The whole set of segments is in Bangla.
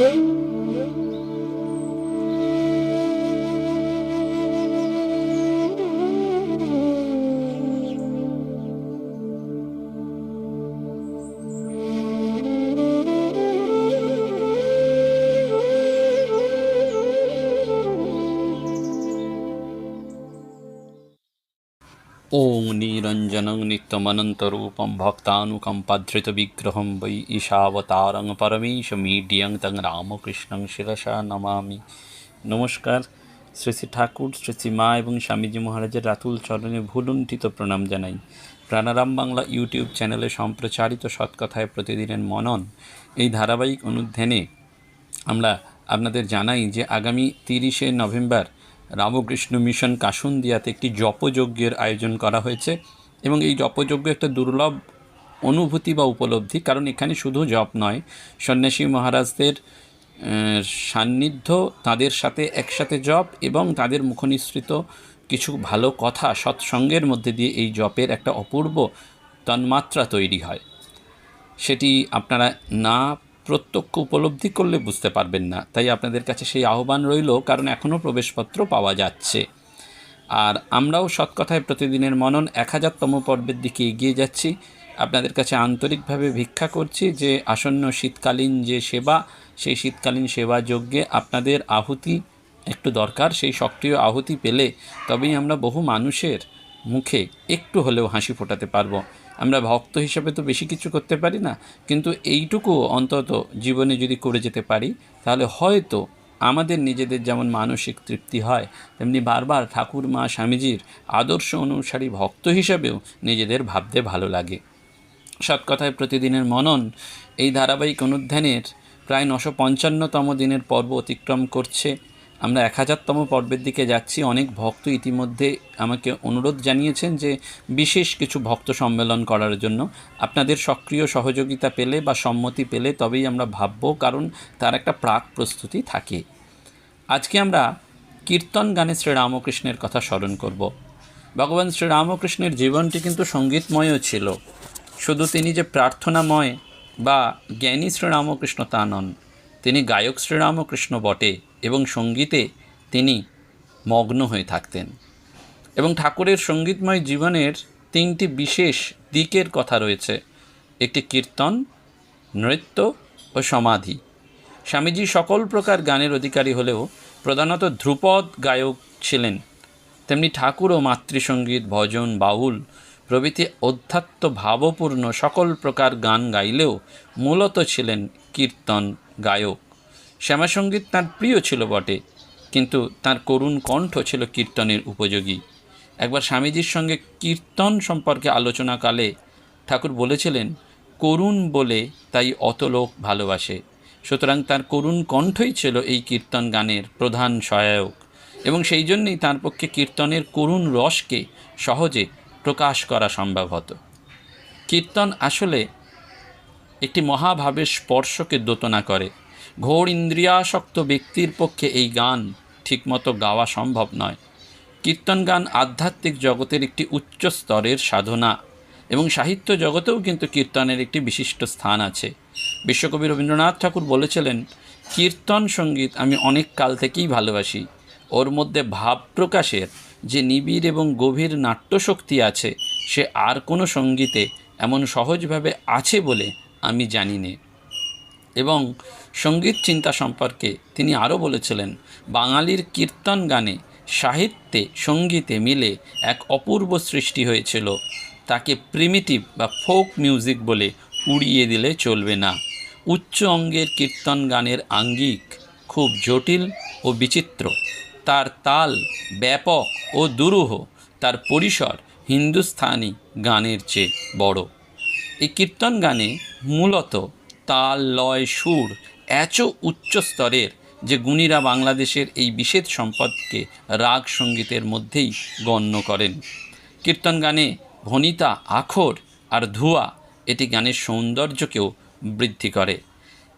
Música ॐ निरञ्जनं नित्यमनन्तरूपं भक्तानुकम्पाधृतविग्रहं वै ঈশাবতারং পরমেশমীডিয়ং তং রামকৃষ্ণং শিরসা নমামি নমস্কার শ্রী শ্রী ঠাকুর শ্রী শ্রী মা এবং স্বামীজি মহারাজের রাতুল চরণে ভুলুণ্ঠিত প্রণাম জানাই প্রাণারাম বাংলা ইউটিউব চ্যানেলে সম্প্রচারিত সৎকথায় প্রতিদিনের মনন এই ধারাবাহিক অনুধ্যানে আমরা আপনাদের জানাই যে আগামী তিরিশে নভেম্বর রামকৃষ্ণ মিশন কাসুন্দিয়াতে একটি জপযজ্ঞের আয়োজন করা হয়েছে এবং এই জপযজ্ঞ একটা দুর্লভ অনুভূতি বা উপলব্ধি, কারণ এখানে শুধু জপ নয়, সন্ন্যাসী মহারাজদের সান্নিধ্য, তাদের সাথে একসাথে জপ এবং তাদের মুখনিসৃত কিছু ভালো কথা সৎসঙ্গের মধ্যে দিয়ে এই জপের একটা অপূর্ব তন্মাত্রা তৈরি হয়। সেটি আপনারা না প্রত্যক্ষ উপলব্ধি করলে বুঝতে পারবেন না। তাই আপনাদের কাছে সেই আহ্বান রইল, কারণ এখনও প্রবেশপত্র পাওয়া যাচ্ছে। আর আমরাও সৎকথায় প্রতিদিনের মনন এক হাজারতম পর্বের দিকে এগিয়ে যাচ্ছি। আপনাদের কাছে আন্তরিকভাবে ভিক্ষা করছি যে আসন্ন শীতকালীন যে সেবা, সেই শীতকালীন সেবা যজ্ঞে আপনাদের আহুতি একটু দরকার, সেই সক্রিয় আহুতি পেলে তবেই আমরা বহু মানুষের মুখে একটু হলেও হাসি ফোটাতে পারব। আমরা ভক্ত হিসাবে তো বেশি কিছু করতে পারি না, কিন্তু এইটুকু অন্তত জীবনে যদি করে যেতে পারি, তাহলে হয়তো আমাদের নিজেদের যেমন মানসিক তৃপ্তি হয়, তেমনি বারবার ঠাকুর, মা, স্বামীজির আদর্শ অনুসারী ভক্ত হিসাবেও নিজেদের ভাবতে ভালো লাগে। সৎকথায় প্রতিদিনের মনন, এই ধারাবাহিক অনুধ্যানের প্রায় নশো পঞ্চান্নতম দিনের পর্ব অতিক্রম করছে। আমরা এক হাজারতম পর্বের দিকে যাচ্ছি। অনেক ভক্ত ইতিমধ্যে আমাকে অনুরোধ জানিয়েছেন যে বিশেষ কিছু ভক্ত সম্মেলন করার জন্য। আপনাদের সক্রিয় সহযোগিতা পেলে বা সম্মতি পেলে তবেই আমরা ভাববো, কারণ তার একটা প্রাক প্রস্তুতি থাকে। আজকে আমরা কীর্তন গানে শ্রীরামকৃষ্ণের কথা স্মরণ করব। ভগবান শ্রীরামকৃষ্ণের জীবনটি কিন্তু সঙ্গীতময়ও ছিল। শুধু তিনি যে প্রার্থনাময় বা জ্ঞানী শ্রীরামকৃষ্ণ তা নন। তিনি গায়ক শ্রীরামকৃষ্ণ বটে এবং সঙ্গীতে তিনি মগ্ন হয়ে থাকতেন। এবং ঠাকুরের সঙ্গীতময় জীবনের তিনটি বিশেষ দিকের কথা রয়েছে। একটি কীর্তন, নৃত্য ও সমাধি। স্বামীজি সকল প্রকার গানের অধিকারী হলেও প্রধানত ধ্রুপদ গায়ক ছিলেন। তেমনি ঠাকুর ও মাতৃসঙ্গীত, ভজন, বাউল প্রভৃতি অধ্যাত্ম ভাবপূর্ণ সকল প্রকার গান গাইলেও মূলত ছিলেন কীর্তন গায়ক। শ্যামাসঙ্গীত তার প্রিয় ছিল বটে, কিন্তু তার করুণ কণ্ঠ ছিল কীর্তনের উপযোগী। একবার স্বামীজির সঙ্গে কীর্তন সম্পর্কে আলোচনাকালে ঠাকুর বলেছিলেন, করুণ বলে তাই অত লোক ভালোবাসে। সুতরাং তার করুণ কণ্ঠই ছিল এই কীর্তন গানের প্রধান সহায়ক এবং সেই জন্যই তার পক্ষে কীর্তনের করুণ রসকে সহজে প্রকাশ করা সম্ভব হতো। কীর্তন আসলে একটি মহাভাবের স্পর্শকে দোতনা করে। ঘোর ইন্দ্রিয়াসক্ত ব্যক্তির পক্ষে এই গান ঠিকমতো গাওয়া সম্ভব নয়। কীর্তন গান আধ্যাত্মিক জগতের একটি উচ্চ স্তরের সাধনা এবং সাহিত্য জগতেও কিন্তু কীর্তনের একটি বিশিষ্ট স্থান আছে। বিশ্বকবি রবীন্দ্রনাথ ঠাকুর বলেছিলেন, কীর্তন সংগীত আমি অনেক কাল থেকেই ভালোবাসি। ওর মধ্যে ভাব প্রকাশের যে নিবিড় এবং গভীর নাট্যশক্তি আছে, সে আর কোনো সঙ্গীতে এমন সহজভাবে আছে বলে আমি জানি নে। এবং সংগীত চিন্তা সম্পর্কে তিনি আরও বলেছিলেন, বাঙালির কীর্তন গানে সাহিত্যে সঙ্গীতে মিলে এক অপূর্ব সৃষ্টি হয়েছিল। তাকে প্রিমিটিভ বা ফোক মিউজিক বলে উড়িয়ে দিলে চলবে না। উচ্চ অঙ্গের কীর্তন গানের আঙ্গিক খুব জটিল ও বিচিত্র। তার তাল ব্যাপক ও দুরূহ, তার পরিসর হিন্দুস্থানি গানের চেয়ে বড়। এই কীর্তন গানে মূলত তাল, লয়, সুর এত উচ্চ স্তরের যে গুণীরা বাংলাদেশের এই বিশেষ সম্পদকে রাগ সঙ্গীতের মধ্যেই গণ্য করেন। কীর্তন গানে ভনিতা, আখর আর ধুয়া এটি গানের সৌন্দর্যকেও বৃদ্ধি করে।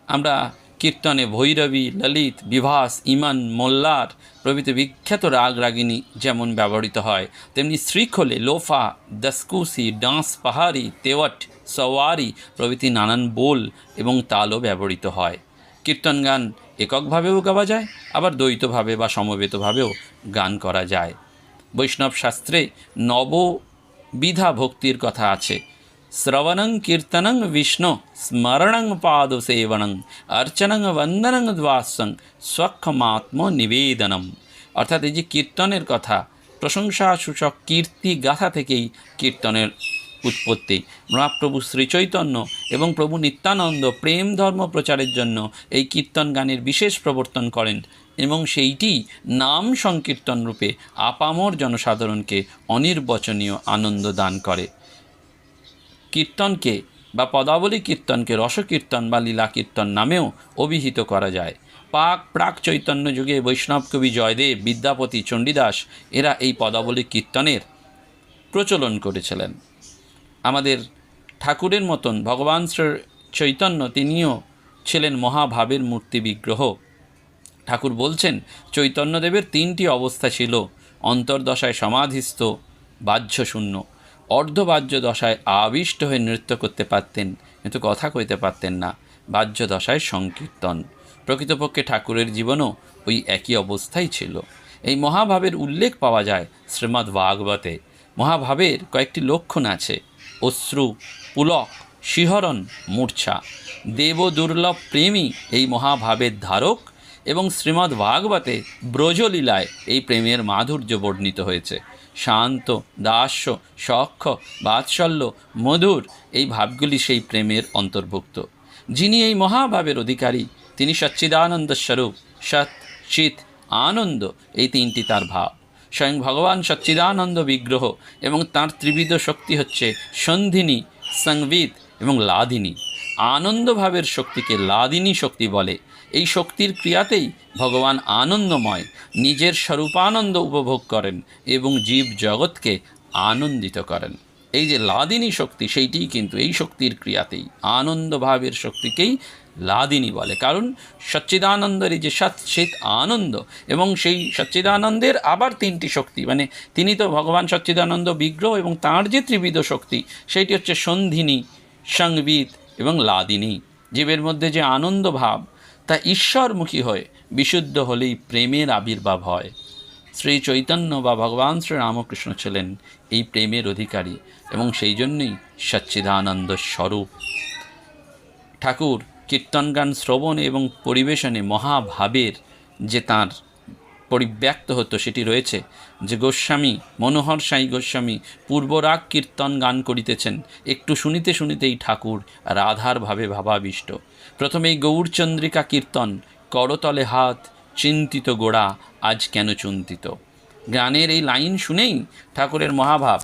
আমরা কীর্তনে ভৈরবী, ললিত, বিভাস, ইমান, মোল্লার প্রভৃতি বিখ্যাত রাগ রাগিনী যেমন ব্যবহৃত হয়, তেমনি শ্রীখোলে লোফা, দসকুসি ডান্স পাহাড়ি, তেওয়াট, সওয়ারি প্রভৃতি নানান বোল এবং তালও ব্যবহৃত হয়। কীর্তন গান এককভাবেও গাওয়া যায়, আবার দ্বৈতভাবে বা সমবেতভাবেও গান করা যায়। বৈষ্ণব শাস্ত্রে নববিধা ভক্তির কথা আছে শ্রবণং কীর্তনং বিষ্ণু স্মরণং পাদ সেবনং অর্চনং বন্দনং দ্বাসং স্বক্ষমাত্ম নিবেদনম অর্থাৎ এই যে কীর্তনের কথা, প্রশংসা, সূচক, কীর্তি, গাথা থেকেই কীর্তনের উৎপত্তি। মহাপ্রভু শ্রীচৈতন্য এবং প্রভু নিত্যানন্দ প্রেম, ধর্ম, প্রচারের জন্য এই কীর্তন গানের বিশেষ প্রবর্তন করেন এবং সেইটি নাম সংকীর্তন রূপে আপামর জনসাধারণকে অনির্বচনীয় আনন্দ দান করে। কীর্তনকে বা পদাবলী কীর্তনকে রসকীর্তন বা লীলা কীর্তন নামেও অভিহিত করা যায়। পাক প্রাক চৈতন্য যুগে বৈষ্ণব কবি জয়দেব, বিদ্যাপতি, চণ্ডীদাস এরা এই পদাবলী কীর্তনের প্রচলন করেছিলেন। আমাদের ঠাকুরের মতন ভগবান শ্রী চৈতন্য তিনিও ছিলেন মহাভাবের মূর্তি বিগ্রহ। ঠাকুর বলছেন, চৈতন্যদেবের তিনটি অবস্থা ছিল, অন্তর্দশায় সমাধিস্থ, বাহ্যশূন্য। অর্ধবাহ্য দশায় আবিষ্ট হয়ে নৃত্য করতে পারতেন, কিন্তু কথা কইতে পারতেন না। বাহ্য দশায় সংকীর্তন। প্রকৃতপক্ষে ঠাকুরের জীবনও ওই একই অবস্থাই ছিল। এই মহাভাবের উল্লেখ পাওয়া যায় শ্রীমদ্ ভাগবতে। মহাভাবের কয়েকটি লক্ষণ আছে। অশ্রু, পুলক, শিহরণ, মূর্ছা। দেব দুর্লভ প্রেমী এই মহাভাবের ধারক এবং শ্রীমদ্ ভাগবতে ব্রজলীলায় এই প্রেমের মাধুর্য বর্ণিত হয়েছে। শান্ত, দাস্য, সক্ষ, বাৎসল্য, মধুর এই ভাবগুলি সেই প্রেমের অন্তর্ভুক্ত। যিনি এই মহাভাবের অধিকারী, তিনি সচ্চিদানন্দ স্বরূপ, সৎ চিত আনন্দ, এই তিনটি তার ভাব। স্বয়ং ভগবান সচ্চিদানন্দ বিগ্রহ এবং তার ত্রিবিধ শক্তি হচ্ছে সন্ধিনী, সংবিত এবং লাদিনী আনন্দভাবের শক্তিকে লাদিনী শক্তি বলে। এই শক্তির ক্রিয়াতেই ভগবান আনন্দময় নিজের স্বরূপানন্দ উপভোগ করেন এবং জীব জগৎকে আনন্দিত করেন। এই যে লাদিনী শক্তি, সেইটিই কিন্তু এই শক্তির ক্রিয়াতেই, আনন্দভাবের শক্তিকেই লাদিনী বলে। কারণ সচ্চিদানন্দের এই যে সৎ শীত আনন্দ এবং সেই সচ্চিদানন্দের আবার তিনটি শক্তি মানে তিনি তো ভগবান সচ্চিদানন্দ, বিগ্রহ এবং তাঁর যে ত্রিবিধ শক্তি, সেইটি হচ্ছে সন্ধিনী, সংবিত এবং লাদিনী। জীবের মধ্যে যে আনন্দ ভাব তা ঈশ্বরমুখী হয়ে বিশুদ্ধ হলেই প্রেমের আবির্ভাব হয়। শ্রী চৈতন্য বা ভগবান শ্রী রামকৃষ্ণ ছিলেন এই প্রেমের অধিকারী এবং সেই জন্যই সচ্চিদানন্দ স্বরূপ। ঠাকুর কীর্তন গান শ্রবণ এবং পরিবেশনে মহাভাবের যে তাঁর পরিব্যক্ত হতো সেটি রয়েছে যে গোস্বামী, মনোহর সাঁই গোস্বামী পূর্বরাগ কীর্তন গান করিতেছেন। একটু শুনিতে শুনিতেই ঠাকুর রাধার ভাবে ভাবাবিষ্ট। প্রথমেই গৌরচন্দ্রিকা কীর্তন, করতলে হাত, চিন্তিত গোড়া, আজ কেন চিন্তিত? গানের এই লাইন শুনেই ঠাকুরের মহাভাব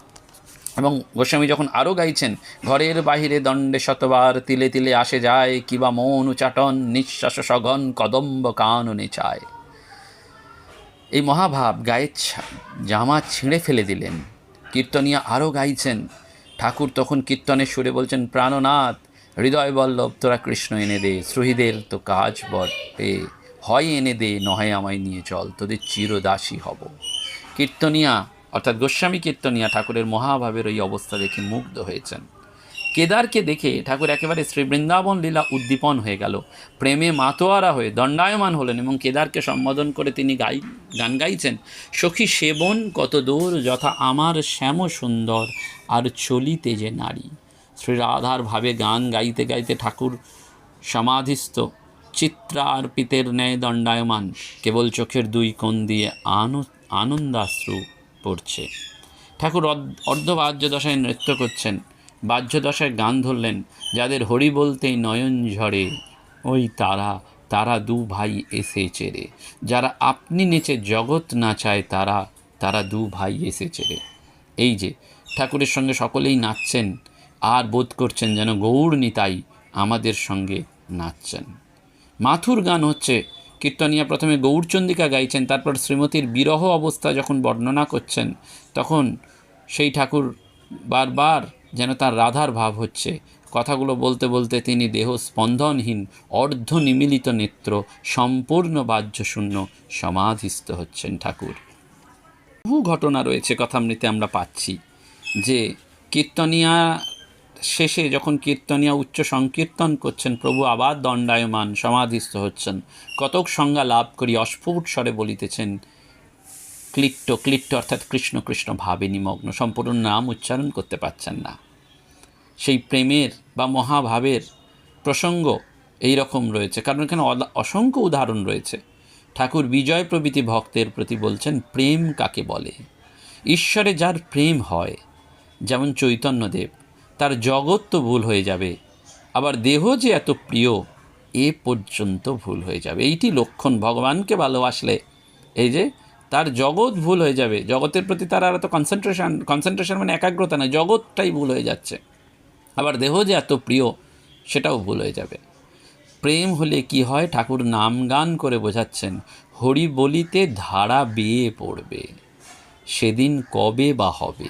এবং গোস্বামী যখন আরও গাইছেন, ঘরের বাহিরে দণ্ডে শতবার তিলে তিলে আসে যায়, কিবা মন উচাটন, নিঃশ্বাস সঘন কদম্ব কাননে চায়। এই মহাভাব গায়ের জামা ছিঁড়ে ফেলে দিলেন। কীর্তনিয়া আরও গাইছেন, ঠাকুর তখন কীর্তনের সুরে বলছেন, প্রাণনাথ, হৃদয় বল্লভ, তোরা কৃষ্ণ এনে দে, শ্রোহীদের তো কাজ বটে, হয় এনে দে নয় আমায় নিয়ে চল, তোদের চিরদাসী হব। কীর্তনিয়া, অর্থাৎ গোস্বামী কীর্তনিয়া ঠাকুরের মহাভাবের ওই অবস্থা দেখে মুগ্ধ হয়েছেন। কেদারকে দেখে ঠাকুর একেবারে শ্রী বৃন্দাবন লীলা উদ্দীপন হয়ে গেল। প্রেমে মাতোয়ারা হয়ে দণ্ডায়মান হলেন এবং কেদারকে সম্বোধন করে তিনি গাই, গান গাইছেন, সখী সেবন কত দূর, যথা আমার শ্যাম সুন্দর, আর চলিতে যে নারী। শ্রী রাধার ভাবে গান গাইতে গাইতে ঠাকুর সমাধিস্থ, চিত্রার্পিতের ন্যায় দণ্ডায়মান, কেবল চোখের দুই কোণ দিয়ে আনু, আনন্দাশ্রু পড়ছে। ঠাকুর অর্ধ- অর্ধবাহ্য দশায় নৃত্য করছেন। বাহ্য দশায় গান ধরলেন, যাদের হরি বলতেই নয়ন ঝরে। ওই তারা তারা দু ভাই এসে চেরে। যারা আপনি নেচে জগৎ না চায় তারা তারা দু ভাই এসে চেরে। এই যে, ঠাকুরের সঙ্গে সকলেই নাচছেন, আর বোধ করছেন যেন গৌর নিতাই আমাদের সঙ্গে নাচছেন। মাথুর গান হচ্ছে, কীর্তনিয়া প্রথমে গৌরচন্দিকা গাইছেন, তারপর শ্রীমতীর বিরহ অবস্থা যখন বর্ণনা করছেন, তখন সেই ঠাকুর বারবার যেন তার রাধার ভাব হচ্ছে। কথাগুলো বলতে বলতে তিনি দেহ স্পন্দনহীন অর্ধ নিমিলিত নেত্র, সম্পূর্ণ বাহ্যশূন্য সমাধিস্থ হচ্ছেন ঠাকুর। বহু ঘটনা রয়েছে কথামৃতে আমরা পাচ্ছি যে কীর্তনিয়া শেষে যখন কীর্তনিয়া উচ্চ সংকীর্তন করছেন, প্রভু আবার দণ্ডায়মান সমাধিস্থ হচ্ছেন। কতক সংজ্ঞা লাভ করি অস্ফুট স্বরে বলিতেছেন ক্লিট্ট ক্লিট্ট অর্থাৎ কৃষ্ণ কৃষ্ণ ভাবে নিমগ্ন সম্পূর্ণ নাম উচ্চারণ করতে পারছেন না। সেই প্রেমের বা মহাভাবের প্রসঙ্গ এই রকম রয়েছে। কারণ এখানে অসংখ্য উদাহরণ রয়েছে। ঠাকুর বিজয় প্রভৃতি ভক্তের প্রতি বলছেন, প্রেম কাকে বলে? ঈশ্বরে যার প্রেম হয়, যেমন চৈতন্যদেব, তার জগৎ তো ভুল হয়ে যাবে, আবার দেহ যে এত প্রিয়, এ পর্যন্ত ভুল হয়ে যাবে। এইটি লক্ষণ। ভগবানকে ভালোবাসলে এই যে তার জগৎ ভুল হয়ে যাবে। জগতের প্রতি তার আর এত কনসেন্ট্রেশন কনসেন্ট্রেশন মানে একাগ্রতা নয়, জগৎটাই ভুল হয়ে যাচ্ছে। আবার দেহ যে এত প্রিয়, সেটাও ভুল হয়ে যাবে। প্রেম হলে কি হয়? ঠাকুর নাম গান করে বোঝাচ্ছেন হরি বলিতে ধারা বেয়ে পড়বে, সেদিন কবে বা হবে?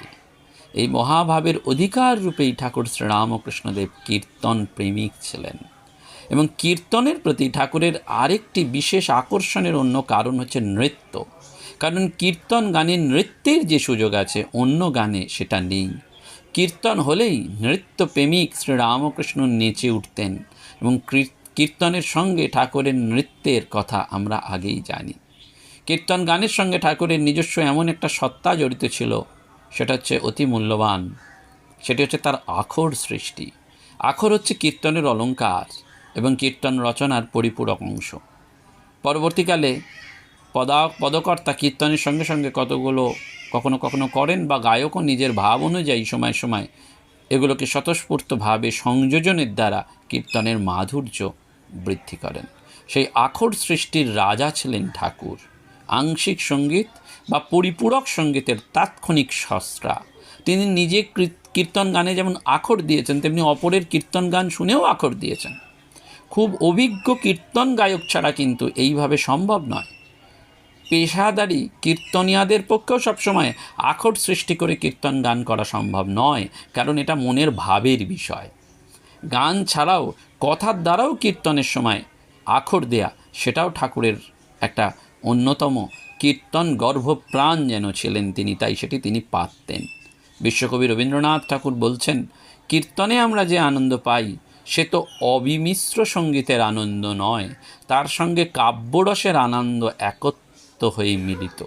এই মহাভাবের অধিকার রূপেই ঠাকুর শ্রীরামকৃষ্ণদেব কীর্তন প্রেমিক ছিলেন। এবং কীর্তনের প্রতি ঠাকুরের আরেকটি বিশেষ আকর্ষণের অন্য কারণ হচ্ছে নৃত্য। কারণ কীর্তন গানে নৃত্যের যে সুযোগ আছে, অন্য গানে সেটা নেই। কীর্তন হলেই নৃত্যপ্রেমিক শ্রীরামকৃষ্ণ নেচে উঠতেন এবং কীর্তনের সঙ্গে ঠাকুরের নৃত্যের কথা আমরা আগেই জানি। কীর্তন গানের সঙ্গে ঠাকুরের নিজস্ব এমন একটা সত্তা জড়িত ছিল, সেটা হচ্ছে অতি মূল্যবান। সেটি হচ্ছে তার আখর সৃষ্টি। আখর হচ্ছে কীর্তনের অলঙ্কার এবং কীর্তন রচনার পরিপূরক অংশ। পরবর্তীকালে পদা, পদকর্তা কীর্তনের সঙ্গে সঙ্গে কতগুলো কখনো কখনো করেন বা গায়কও নিজের ভাব অনুযায়ী সময় সময় এগুলোকে স্বতঃস্ফূর্তভাবে সংযোজনের দ্বারা কীর্তনের মাধুর্য বৃদ্ধি করেন। সেই আখর সৃষ্টির রাজা ছিলেন ঠাকুর। আংশিক সংগীত বা পরিপূরক সঙ্গীতের তাৎক্ষণিক সস্ত্রা। তিনি নিজে কীর্তন গানে যেমন আখর দিয়েছেন, তেমনি অপরের কীর্তন গান শুনেও আখর দিয়েছেন। খুব অভিজ্ঞ কীর্তন গায়ক ছাড়া কিন্তু এইভাবে সম্ভব নয়। পেশাদারি কীর্তনিয়াদের পক্ষেও সবসময় আখর সৃষ্টি করে কীর্তন গান করা সম্ভব নয়, কারণ এটা মনের ভাবের বিষয়। গান ছাড়াও কথার দ্বারাও কীর্তনের সময় আখর দেয়া, সেটাও ঠাকুরের একটা অন্যতম কীর্তন গর্ভপ্রাণ যেন ছিলেন তিনি, তাই সেটি তিনি পারতেন। বিশ্বকবি রবীন্দ্রনাথ ঠাকুর বলছেন, কীর্তনে আমরা যে আনন্দ পাই, সে তো অবিমিশ্র সঙ্গীতের আনন্দ নয়। তার সঙ্গে কাব্যরসের আনন্দ একত্র হয়ে মিলিত।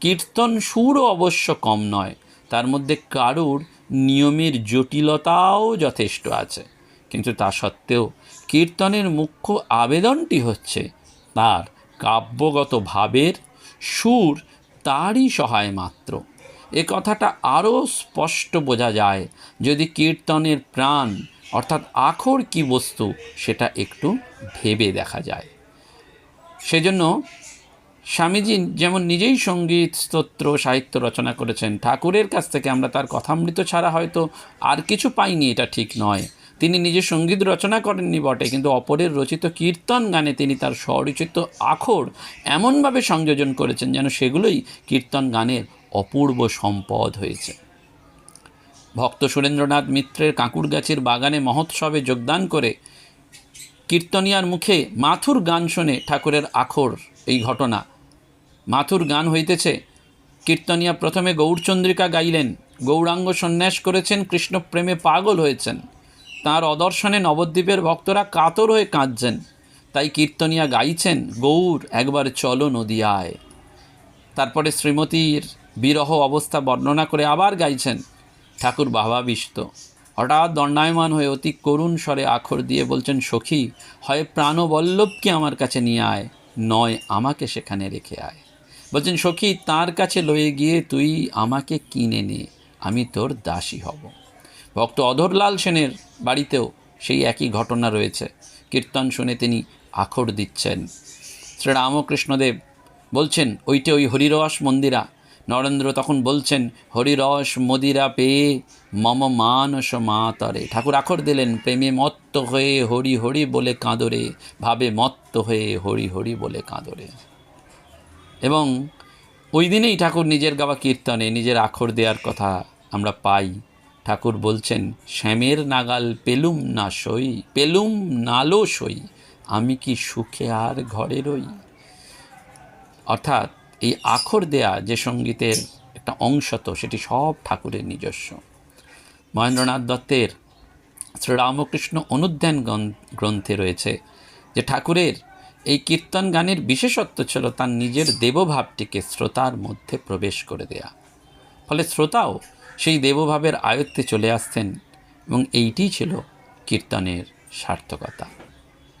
কীর্তন সুরও অবশ্য কম নয়, তার মধ্যে কারুর নিয়মের জটিলতাও যথেষ্ট আছে। কিন্তু তা সত্ত্বেও কীর্তনের মুখ্য আবেদনটি হচ্ছে তার কাব্যগত ভাবের সুর তারই সহায় মাত্র। এ কথাটা আরও স্পষ্ট বোঝা যায় যদি কীর্তনের প্রাণ, অর্থাৎ আখর কি বস্তু, সেটা একটু ভেবে দেখা যায়। সেজন্য স্বামীজি যেমন নিজেই সংগীত, স্তোত্র, সাহিত্য রচনা করেছেন, ঠাকুরের কাছ থেকে আমরা তার কথামৃত ছাড়া হয়তো আর কিছু পাইনি, এটা ঠিক নয়। তিনি নিজে সংগীত রচনা করেননি বটে, কিন্তু অপরের রচিত কীর্তন গানে তিনি তার স্বরচিত আখর এমনভাবে সংযোজন করেছেন যেন সেগুলোই কীর্তন গানের অপূর্ব সম্পদ হয়েছে। ভক্ত সুরেন্দ্রনাথ মিত্রের কাঁকুর গাছের বাগানে মহোৎসবে যোগদান করে কীর্তনিয়ার মুখে মাথুর গান শুনে ঠাকুরের আখর এই ঘটনা মাথুর গান হইতেছে। কীর্তনিয়া প্রথমে গৌরচন্দ্রিকা গাইলেন। গৌরাঙ্গ সন্ন্যাস করেছেন কৃষ্ণ প্রেমে পাগল হয়েছেন। তার অদর্শনে নবদ্বীপের ভক্তরা কাতর হয়ে কাঁদছেন। তাই কীর্তনিয়া গাইছেন, গৌর, একবার চলো নদিয়ায়। তারপরে শ্রীমতীর বিরহ অবস্থা বর্ণনা করে আবার গাইছেন, ঠাকুর ভাবাবিষ্ট হঠাৎ দণ্ডায়মান হয়ে অতি করুণ স্বরে আখর দিয়ে বলছেন, সখী, হয় প্রাণবল্লভকে আমার কাছে নিয়ে আয়, নয় আমাকে সেখানে রেখে আয়। বলছেন, সখী, তার কাছে লয়ে গিয়ে তুই আমাকে কিনে নে, আমি তোর দাসী হব। ভক্ত অধরলাল সেনের বাড়িতেও সেই একই ঘটনা রয়েছে। কীর্তন শুনে তিনি আখর দিচ্ছেন। শ্রী রামকৃষ্ণদেব বলছেন, ওইটে ওই হরিরস মন্দিরা। নরেন্দ্র তখন বলছেন, হরিরস মদিরা পেয়ে মম মানস মাতরে। ঠাকুর আখর দিলেন, প্রেমে মত্ত হয়ে হরি হরি বলে কাঁদরে ভাবে মত্ত হয়ে হরি হরি বলে কাঁদরে এবং ওই দিনেই ঠাকুর নিজের গাওয়া কীর্তনে নিজের আখর দেওয়ার কথা আমরা পাই। ঠাকুর বলছেন, শ্যামের নাগাল পেলুম না সই, পেলুম নালো সই, আমি কি সুখে আর ঘরে রই? অর্থাৎ এই আখর দেয়া যে সঙ্গীতের একটা অংশ তো, সেটি সব ঠাকুরের নিজস্ব। মহেন্দ্রনাথ দত্তের শ্রীরামকৃষ্ণ অনুধ্যান গ্রন্থ- গ্রন্থে রয়েছে যে ঠাকুরের এই কীর্তন গানের বিশেষত্ব ছিল তার নিজের দেবভাবটিকে শ্রোতার মধ্যে প্রবেশ করে দেয়া। ফলে শ্রোতাও সেই দেবভাবের আয়ত্তে চলে আসতেন এবং এইটি ছিল কীর্তনের সার্থকতা।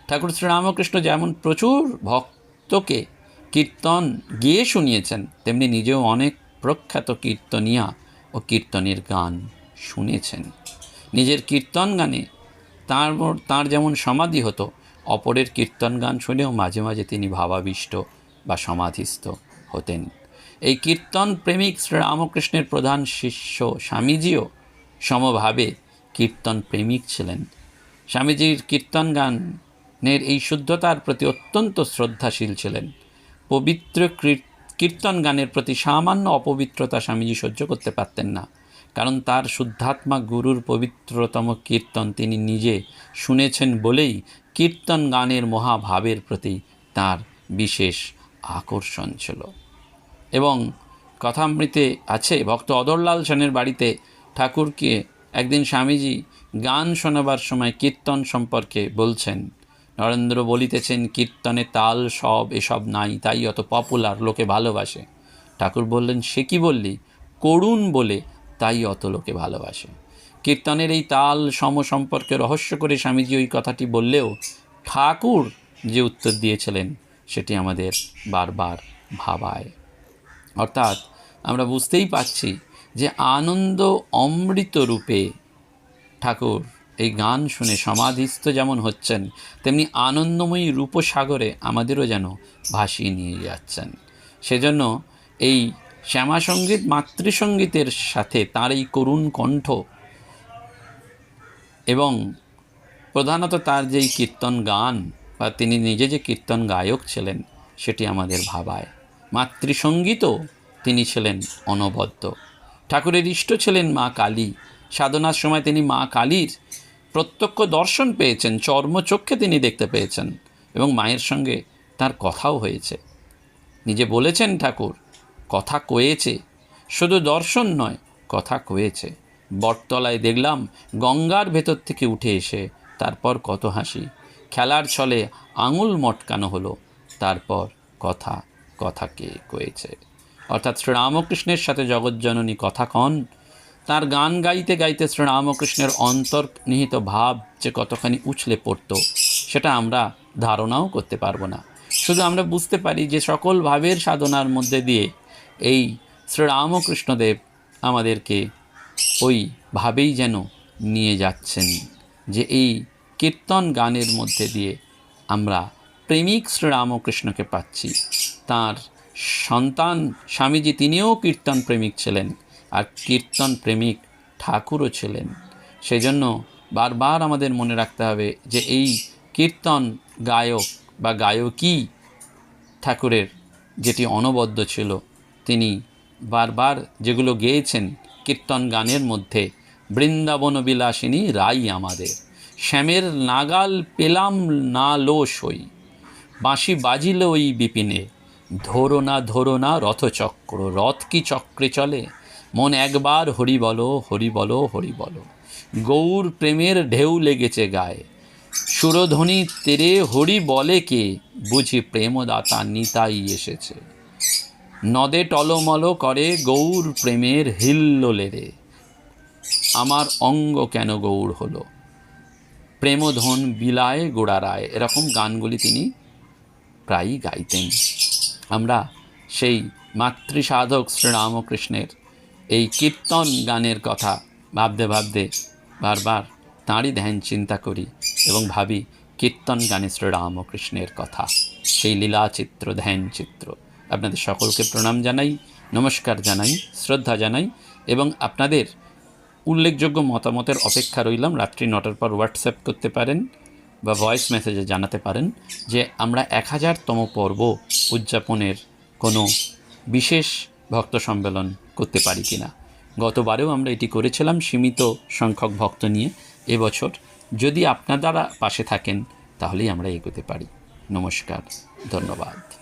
ঠাকুর শ্রীরামকৃষ্ণ যেমন প্রচুর ভক্তকে কীর্তন গেয়ে শুনিয়েছেন, তেমনি নিজেও অনেক প্রখ্যাত কীর্তনিয়া ও কীর্তনের গান শুনেছেন। নিজের কীর্তন গানে তাঁর তাঁর যেমন সমাধি হতো অপরের কীর্তন গান শুনেও মাঝে মাঝে তিনি ভাবাবিষ্ট বা সমাধিস্থ হতেন। এই কীর্তন প্রেমিক শ্রীরামকৃষ্ণের প্রধান শিষ্য স্বামীজিও সমভাবে কীর্তন প্রেমিক ছিলেন। স্বামীজির কীর্তন গানের এই শুদ্ধতার প্রতি অত্যন্ত শ্রদ্ধাশীল ছিলেন। পবিত্র কীর্তন গানের প্রতি সামান্য অপবিত্রতা স্বামীজি সহ্য করতে পারতেন না। কারণ তার শুদ্ধাত্মা গুরুর পবিত্রতম কীর্তন তিনি নিজে শুনেছেন বলেই কীর্তন গানের মহাভাবের প্রতি তার বিশেষ আকর্ষণ ছিল। এবং কথামৃতে আছে, ভক্ত অদরলাল সেনের বাড়িতে ঠাকুরকে একদিন স্বামীজি গান শোনাবার সময় কীর্তন সম্পর্কে বলছেন, নরেন্দ্র বলিতেছেন, কীর্তনে তাল সব, এসব নাই, তাই অত পপুলার লোকে ভালোবাসে। ঠাকুর বললেন, সে কি বললি? করুণ বলে তাই অত লোকে ভালোবাসে। কীর্তনের এই তাল সম সম্পর্কে রহস্য করে স্বামীজি ওই কথাটি বললেও ঠাকুর যে উত্তর দিয়েছিলেন সেটি আমাদের বারবার ভাবায়। অর্থাৎ আমরা বুঝতেই পারছি যে আনন্দ অমৃত রূপে ঠাকুর এই গান শুনে সমাধিস্থ যেমন হচ্ছেন, তেমনি আনন্দময়ী রূপসাগরে আমাদেরও যেন ভাসিয়ে নিয়ে যাচ্ছেন। সেজন্য এই শ্যামাসঙ্গীত মাতৃসঙ্গীতের সাথে তার এই করুণ কণ্ঠ এবং প্রধানত তার যেই কীর্তন গান, বা তিনি নিজে যে কীর্তন গায়ক ছিলেন, সেটি আমাদের ভাবায়। মাতৃসঙ্গীতও তিনি ছিলেন অনবদ্য। ঠাকুরের ইষ্ট ছিলেন মা কালী। সাধনার সময় তিনি মা কালীর প্রত্যক্ষ দর্শন পেয়েছেন চর্মচক্ষে তিনি দেখতে পেয়েছেন এবং মায়ের সঙ্গে তার কথাও হয়েছে। নিজে বলেছেন ঠাকুর, কথা কয়েছে। শুধু দর্শন নয়, কথা কয়েছে। বটতলায় দেখলাম গঙ্গার ভেতর থেকে উঠে এসে তারপর কত হাসি। খেলার ছলে আঙুল মটকানো হলো। তারপর কথা কথাকে কয়েছে? অর্থাৎ শ্রীরামকৃষ্ণের সাথে জগজ্জননী কথা কন। তার গান গাইতে গাইতে শ্রীরামকৃষ্ণের অন্তর্নিহিত ভাব যে কতখানি উছলে পড়তো, সেটা আমরা ধারণাও করতে পারব না। শুধু আমরা বুঝতে পারি যে সকল ভাবের সাধনার মধ্যে দিয়ে এই শ্রীরামকৃষ্ণদেব আমাদেরকে ওই ভাবেই যেন নিয়ে যাচ্ছেন যে এই কীর্তন গানের মধ্যে দিয়ে আমরা প্রেমিক শ্রীরামকৃষ্ণকে পাচ্ছি। তার সন্তান স্বামীজি তিনিও কীর্তন প্রেমিক ছিলেন আর কীর্তন প্রেমিক ঠাকুরও ছিলেন। সেই জন্য বারবার আমাদের মনে রাখতে হবে যে এই কীর্তন গায়ক বা গায়কী ঠাকুরের যেটি অনবদ্য ছিল, তিনি বারবার যেগুলো গেয়েছেন কীর্তন গানের মধ্যে বৃন্দাবন বিলাসিনী রাই আমাদের। শ্যামের নাগাল পেলাম না লো সই বাঁশি বাজিল ওই বিপিনে। ধরো না ধরো না, রথচক্র, রথ কি চক্রে চলে? মন একবার হরি বলো হরি বলো হরি বলো। গৌর প্রেমের ঢেউ লেগেছে গায়ে। সুরধ্বনি তেরে হরি বলে কে? বুঝি প্রেমদাতা নিতাই এসেছে। নদে টলমল করে গৌর প্রেমের হিল্লোলে রে। আমার অঙ্গ কেন গৌর হলো? প্রেমধন বিলায় গোড়ারায় এরকম গানগুলি তিনি প্রায়ই গাইতেন। আমরা সেই মাতৃসাধক শ্রীরামকৃষ্ণের এই কীর্তন গানের কথা ভাবতে ভাবতে বারবার তাঁরই ধ্যান চিন্তা করি এবং ভাবি কীর্তন গানে শ্রীরামকৃষ্ণের কথা, সেই লীলাচিত্র ধ্যান চিত্র আপনাদের সকলকে প্রণাম জানাই, নমস্কার জানাই, শ্রদ্ধা জানাই এবং আপনাদের উল্লেখযোগ্য মতামতের অপেক্ষা রইলাম। রাত্রি নটার পর হোয়াটসঅ্যাপ করতে পারেন বা ভয়েস মেসেজে জানাতে পারেন যে আমরা এক হাজারতম পর্ব উদযাপনের কোনো বিশেষ ভক্ত সম্মেলন করতে পারি কি না গতবারেও আমরা এটি করেছিলাম সীমিত সংখ্যক ভক্ত নিয়ে এবছর। যদি আপনারা পাশে থাকেন, তাহলেই আমরা এগোতে পারি। নমস্কার, ধন্যবাদ।